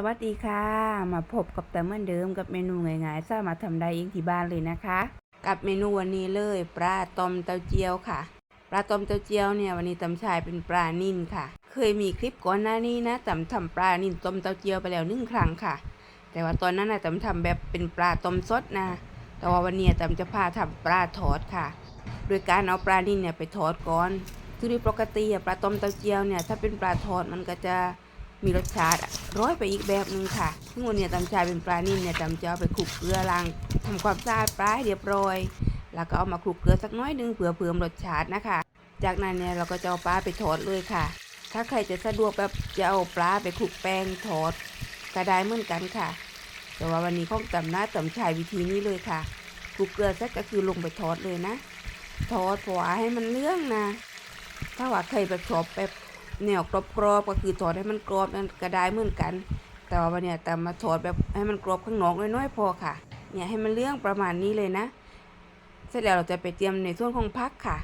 สวัสดีค่ะ มาพบกับแต่เหมือนเดิมกับเมนูง่ายๆสามารถทำได้เองที่บ้านเลยนะคะ กับเมนูวันนี้เลยปลาต้มเต้าเจี้ยวค่ะปลาต้มเต้าเจี้ยวเนี่ยวันนี้ตำชายเป็นปลานิ่นค่ะ เคยมีคลิปก่อนหน้านี้นะตำทำปลานิ่นต้มเต้าเจี้ยวไปแล้วหนึ่งครั้งค่ะ แต่ว่าตอนนั้นนะตำทำแบบเป็นปลาต้มสดนะ แต่ว่าวันนี้ตำจะพาทำปลาทอดค่ะ โดยการเอาปลานิ่นเนี่ยไปทอดก่อนคือโดยปกติปลาต้มเต้าเจี้ยวเนี่ยถ้าเป็นปลาทอดมันก็จะ มีรสชาติอะร้อยไปอีกแบบหนึงค่ะซึ่งวันเนี้ตำชายเป็นปลานิ่นเนี่ยตำจะเอาไปคลุกเกลือล้างทำความสะอาดปลาให้เรียบร้อย แล้วก็เอามาคลุกเกลือสักน้อยหนึงเผื่อเพิ่มรสชาตินะคะ จากนั้นเนี่ยเราก็จะเอาปลาไปทอดเลยค่ะ ถ้าใครจะสะดวกแบบจะเอาปลาไปคลุกแป้งทอดก็ได้เหมือนกันค่ะ แต่ว่าวันนี้ข้องตำหน้าตำชายวิธีนี้เลยค่ะคลุกเกลือสร็จก็คือลงไปทอดเลยนะ ทอดผัวให้มันเลื่องนะ ถ้าว่าใครแบบชอบแบบ แนวกรอบๆก็คือทอดให้มันกรอบนั่นก็ได้เหมือนกัน แต่ว่าวันเนี้ยแต่มาทอดแบบให้มันกรอบข้างนอกน้อยๆพอค่ะ เนี่ยให้มันเลื่องประมาณนี้เลยนะ เสร็จแล้วเราจะไปเตรียมในส่วนของพักค่ะ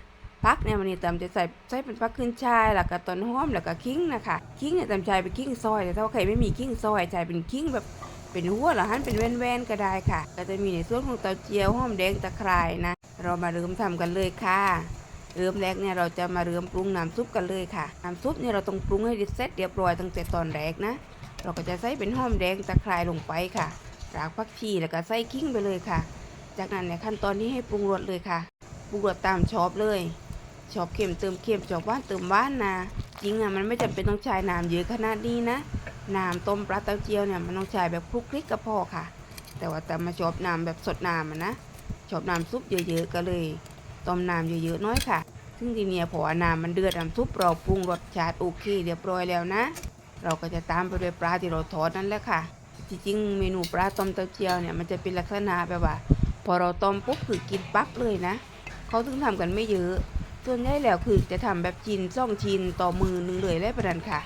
พักเนี่ยวันนี้ตำจะใส่ใส่เป็นพักขึ้นชายแล้วก็ต้นหอมแล้วก็ขิงนะคะขิงเนี่ยตำใจเป็นขิงซอยแต่ถ้าว่าใครไม่มีขิงซอยใจเป็นขิงแบบเป็นหัวหรือหั่นเป็นแว่นๆก็ได้ค่ะ ก็จะมีในส่วนของเตาเจียวหอมแดงตะไคร้นะ เรามาเริ่มทำกันเลยค่ะ เริ่มแรกเนี่ยเราจะมาเริ่มปรุงน้ำซุปกันเลยค่ะน้ำซุปเนี่ยเราต้องปรุงให้เสร็จเรียบร้อยตั้งแต่ตอนแรกนะ เราก็จะใส่เป็นหอมแดงตะไคร้ลงไปค่ะรากผักชีแล้วก็ใส่ขิงไปเลยค่ะ จากนั้นเนี่ยขั้นตอนนี้ให้ปรุงรสเลยค่ะ ปรุงรสตามชอบเลยชอบเค็มเติมเค็มชอบหวานเติมหวานนะจริงอะมันไม่จำเป็นต้องใช้น้ำเยอะขนาดนี้นะน้ำต้มปลาเต้าเจี้ยวเนี่ยมันต้องใช้แบบคลุกคลิกก็พอค่ะ แต่ว่าแต่มาชอบน้ำแบบสดน้ำนะชอบน้ำซุปเยอะๆก็เลย ต้มน้ำเยอะๆน้อยค่ะ ซึ่งทีเนี้ยพอน้ำมันเดือดน้ำซุปเราปรุงรสชาติโอเคเรียบร้อยแล้วนะ เราก็จะตามไปด้วยปลาที่เราทอดนั่นแหละค่ะ จริงๆเมนูปลาต้มเต้าเจี้ยวเนี่ยมันจะเป็นลักษณะแบบว่า พอเราต้มปุ๊บคือกินปั๊บเลยนะ เขาถึงทำกันไม่เยอะ ส่วนใหญ่แล้วคือจะทำแบบชิ้นซ่องชิ้นต่อมือหนึงเลยเลยประดันค่ะ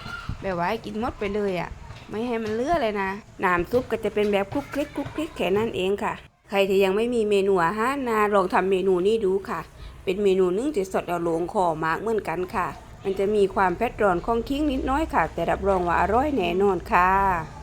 แบบว่าให้กินหมดไปเลยอะไม่ให้มันเลือเลยนะ น้ำซุปก็จะเป็นแบบคลุกคลิกคลุกคลิกแค่นั้นเองค่ะ ใครที่ยังไม่มีเมนูอาหารนะลองทำเมนูนี้ดูค่ะ เป็นเมนูนึ่งที่สดเอาหลงคอมากเหมือนกันค่ะ มันจะมีความเผ็ดร้อนของคิ้งนิดน้อยค่ะ แต่รับรองว่าอร่อยแน่นอนค่ะ